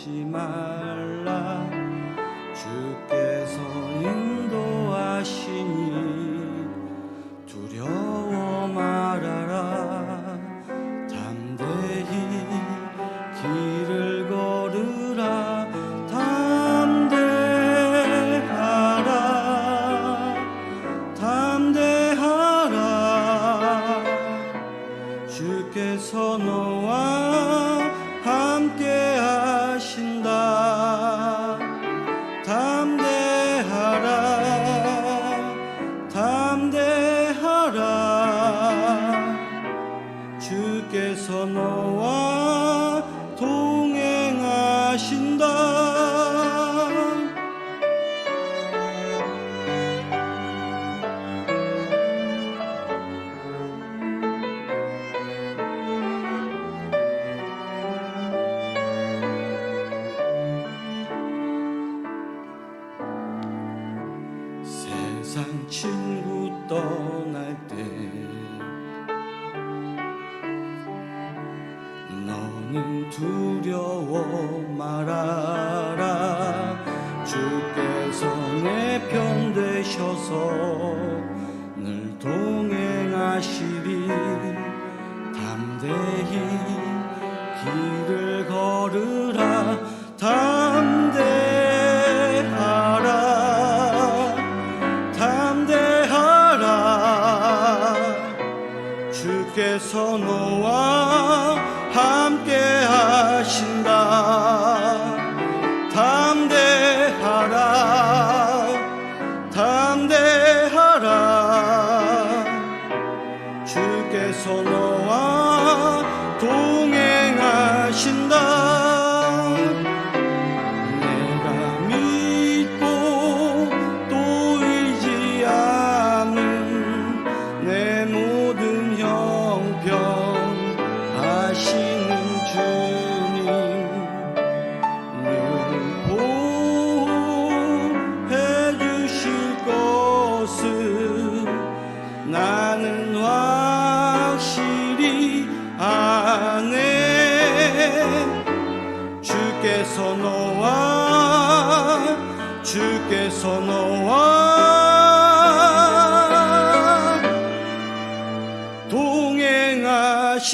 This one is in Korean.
낙심하지 말라. 주께서 인도하시니 두려워 말아라. 담대히 길을 걸으라. 담대하라. 담대하라. 주께서 너와 함께 세상 친구 떠날 때 너는 두려워 말아라. 주께서 내 편 되셔서 늘 동행하시리. 담대히 길을 걸으라 주께서 너와 함께 하신다. 담대하라 담대하라. 주께서 너와 동행하신다 우리 안에 주께서 너와 주께서 너와 동행하신다.